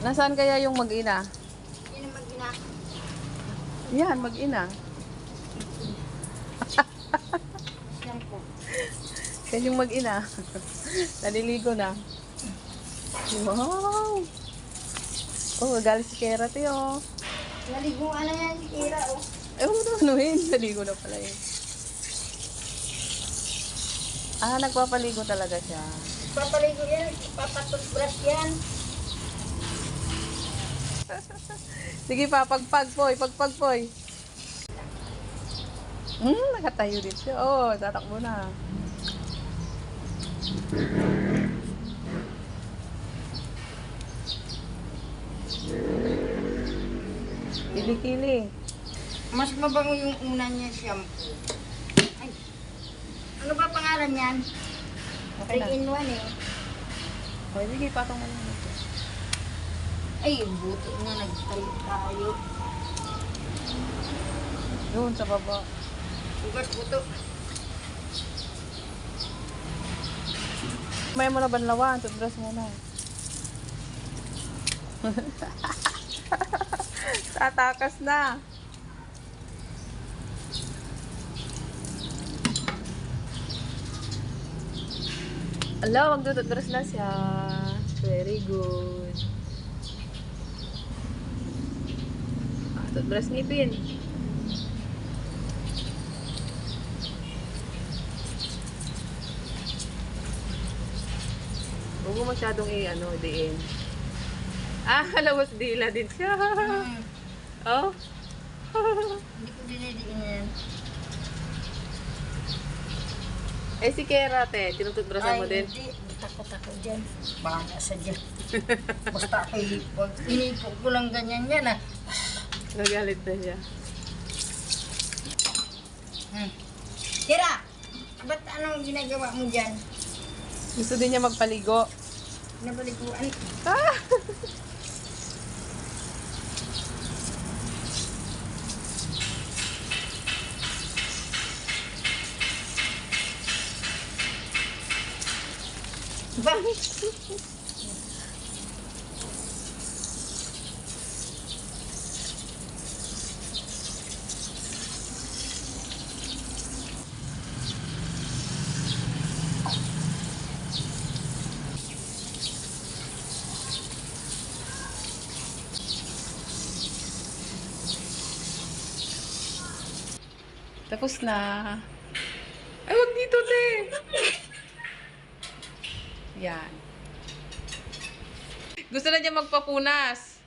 Nasaan kaya yung mag-ina? Yan ang mag-ina. Yan, mag-ina. Yan po. Yan yung mag-ina. Naliligo na. Wow! Oh, galing si Kera, tiyo. Naliguan na yan, tira oh. Eh, huwag mo anuhin. Naligo na pala yun. Ah, nagpapaligo talaga siya. Papaligo yan, papatutbrush yan. Sige pa, pagpag poy, pagpag poy. Hmm, nakatayo din siya. Oh, tatakbo na. Kili-kili. Mas mabango yung una niya shampoo. Ay. Ano ba pangalan yan? Okay na. 3 in 1 eh. Oh, sige, patong mo. Ay, buti na nagtayo tayo. Doon sa baba. Bukas buto. May mo na banlawan, toothbrush mo na. Tatakas na. Ala, wag toothbrush na siya. Very good. Toothbrush ngipin. Huwag mo masyadong i-ano, diin. Ah, halawos dila din siya. Hmm. Oh. Hindi ko dinidiin yan. eh si Kera, te, tinututbrasan mo din. hindi. Takot-takot dyan. Bahala sa dyan. Basta ako ipag. Inipog ko lang ganyan yan ah. Nagalit na siya. Hmm. Tira! Ba't anong ginagawa mo dyan? Gusto din niya magpaligo. Nabaliguan. Ah! Bakit? Tapos na. Ay, wag dito, te. Yan. Gusto na niya magpapunas.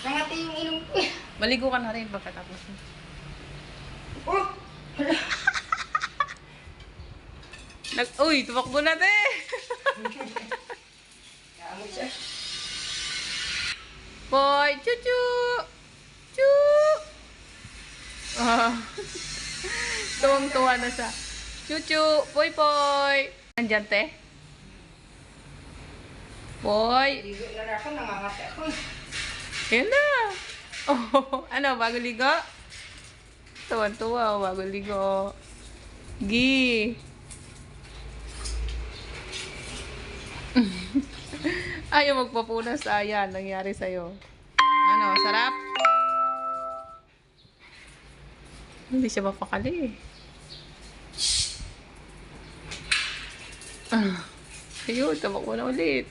Nangati yung ilong ko. Maligo ka na rin pagkatapos. Oh! Nag Uy, tumakbo na, te. Kamo siya. Boy, chuchu. Ah. Tuwang-tuwa na siya. Chuchu, poy poy. Andyan, te. Boy. Ligo na ako, nangangati ako. Yan na. Oh, ano, bago ligo? Tuwan-tuwa, oh, bago ligo. Gi. Ayaw magpapunas. Ayan, nangyari sa'yo. Ano, sarap? Hindi siya mapakali. Ah. Ayun, tabak mo na ulit.